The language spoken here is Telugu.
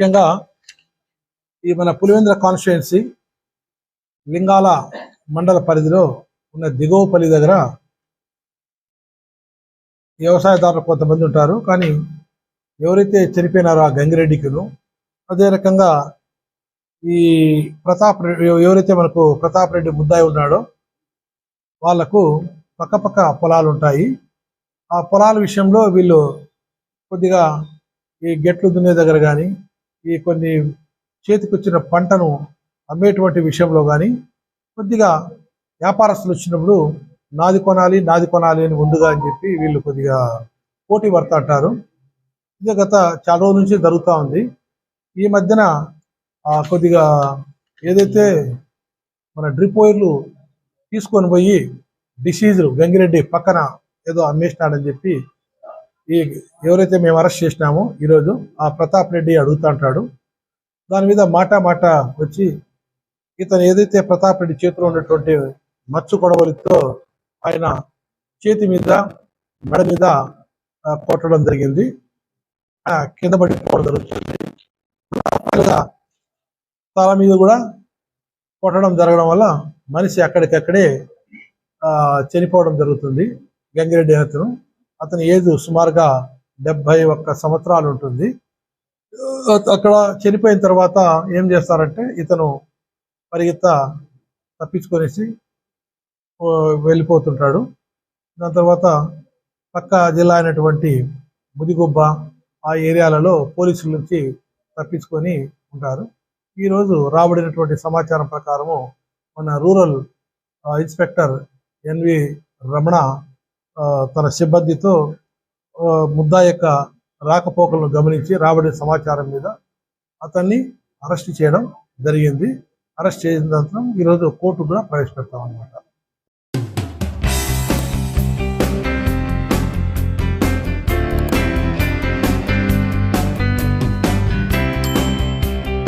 ముఖ్యంగా ఈ మన పులివెందుల కాన్స్టిట్యుయెన్సీ లింగాల మండల పరిధిలో ఉన్న దిగువపల్లి దగ్గర వ్యవసాయదారులు కొంతమంది ఉంటారు. కానీ ఎవరైతే చనిపోయినారో ఆ గంగిరెడ్డికిను అదే రకంగా ఈ ప్రతాప్ రెడ్డి ఎవరైతే మనకు ప్రతాప్ రెడ్డి ముద్దాయి ఉన్నాడో వాళ్ళకు పక్కపక్క పొలాలు ఉంటాయి. ఆ పొలాల విషయంలో వీళ్ళు కొద్దిగా ఈ గెట్లు దున్నే దగ్గర కానీ ఈ కొన్ని చేతికొచ్చిన పంటను అమ్మేటువంటి విషయంలో కానీ కొద్దిగా వ్యాపారస్తులు వచ్చినప్పుడు నాది కొనాలి నాది కొనాలి అని ముందుగా అని చెప్పి వీళ్ళు కొద్దిగా పోటీ పడతాంటారు ఇది గత చాలా రోజుల నుంచి జరుగుతూ ఉంది. ఈ మధ్యన కొద్దిగా ఏదైతే మన డ్రిప్ వైర్లు తీసుకొని పోయి డిసీజులు గంగిరెడ్డి పక్కన ఏదో అమ్మేసినాడని చెప్పి ఈ ఎవరైతే మేము అరెస్ట్ చేసినామో ఈరోజు ఆ ప్రతాప్ రెడ్డి అడుగుతా అంటాడు. దాని మీద మాట మాట వచ్చి ఇతను ఏదైతే ప్రతాప్ రెడ్డి చేతిలో ఉన్నటువంటి మచ్చు కొడవలితో ఆయన చేతి మీద మెడ మీద కొట్టడం జరిగింది. ఆ, కింద పడిపోవడం జరుగుతుంది. తల మీద కూడా కొట్టడం జరగడం వల్ల మనిషి అక్కడికక్కడే ఆ, చనిపోవడం జరుగుతుంది. గంగిరెడ్డి అతను. అతని ఏజ్ సుమారుగా డెబ్బై ఒక్క సంవత్సరాలు ఉంటుంది. అక్కడ చనిపోయిన తర్వాత ఏం చేస్తారంటే ఇతను పరిగెత్త తప్పించుకొనేసి వెళ్ళిపోతుంటాడు. దాని తర్వాత పక్క జిల్లా అయినటువంటి ముదిగుబ్బ ఆ ఏరియాలలో పోలీసుల నుంచి తప్పించుకొని ఉంటారు. ఈరోజు రాబడినటువంటి సమాచారం ప్రకారము మన రూరల్ ఇన్స్పెక్టర్ ఎన్వి రమణ తన సిబ్బందితో ముద్దా యొక్క రాకపోకలను గమనించి రాబడిన సమాచారం మీద అతన్ని అరెస్ట్ చేయడం జరిగింది. అరెస్ట్ చేసిన అనంతరం ఈరోజు కోర్టు కూడా ప్రవేశపెడతాం అనమాట